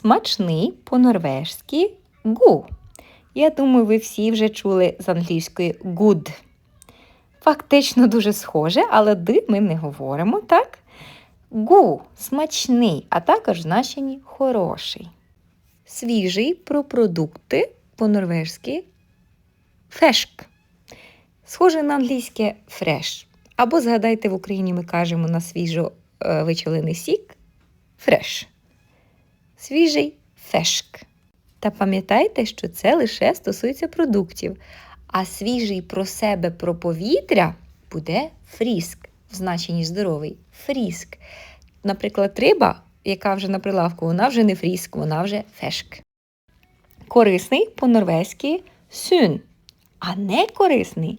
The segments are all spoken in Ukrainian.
Смачний по-норвежськи гу. Я думаю, ви всі вже чули з англійської good. Фактично дуже схоже, але ди ми не говоримо, так? Гу смачний, а також в значенні хороший. Свіжий про продукти по-норвежськи фешк. Схоже на англійське фреш. Або згадайте, в Україні ми кажемо на свіжо е, вичавлений сік фреш. Свіжий фешк. Та пам'ятайте, що це лише стосується продуктів. А свіжий про себе про повітря буде фріск, в значенні здоровий. Фріск. Наприклад, риба, яка вже на прилавку, вона вже не фріск, вона вже фешк. Корисний по-норвезьки сюн, а не корисний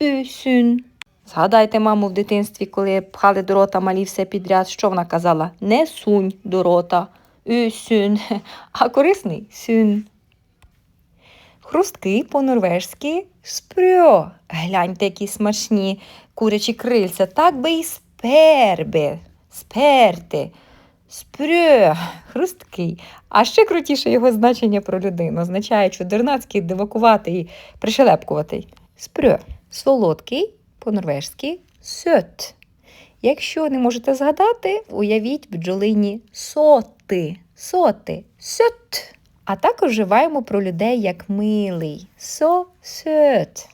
усюн. Згадайте маму в дитинстві, коли пхали до рота малі все підряд, що вона казала? Не сунь до рота. Усюн. А корисний сюн. Хрустки по-норвежськи спрьо. Гляньте, які смачні курячі крильця. Так би і сперби. Сперти. Спрьо. Хрусткий. А ще крутіше його значення про людину. Означає чудернацький, дивакуватий, пришелепкуватий. Спрьо. Солодкий по-норвежськи сьот. Якщо не можете згадати, уявіть бджолині соти. Соти. Сьот. А також вживаємо про людей як милий. So söt.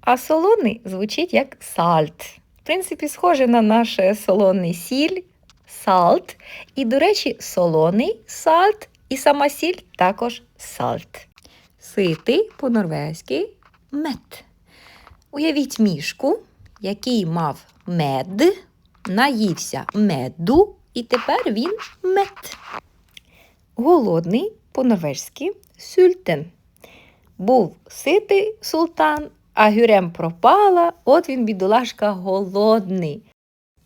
А солоний звучить як сальт. В принципі, схоже на наш е, солоний сіль, салт. І, до речі, солоний сальт і сама сіль також сальт. Ситий по-норвезьки мед. Уявіть мішку, який мав мед, наївся меду, і тепер він мед. Голодний по-норвежськи сюльтен. Був ситий султан, а гюрем пропала, от він, бідолашка, голодний.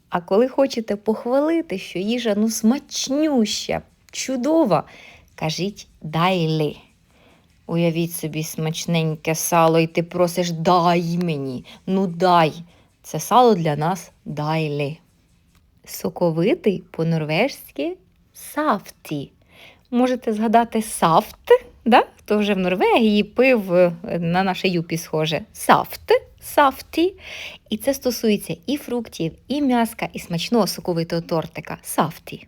А коли хочете похвалити, що їжа ну смачнюща, чудова, кажіть дайли. Уявіть собі смачненьке сало, і ти просиш дай мені, ну дай. Це сало для нас дайлі. Соковитий по-норвежськи сафті. Можете згадати сафт, да? хто вже в Норвегії пив е, на наше юпі схоже. Сафт, сафті. І це стосується і фруктів, і м'яска, і смачного соковитого тортика. Сафті.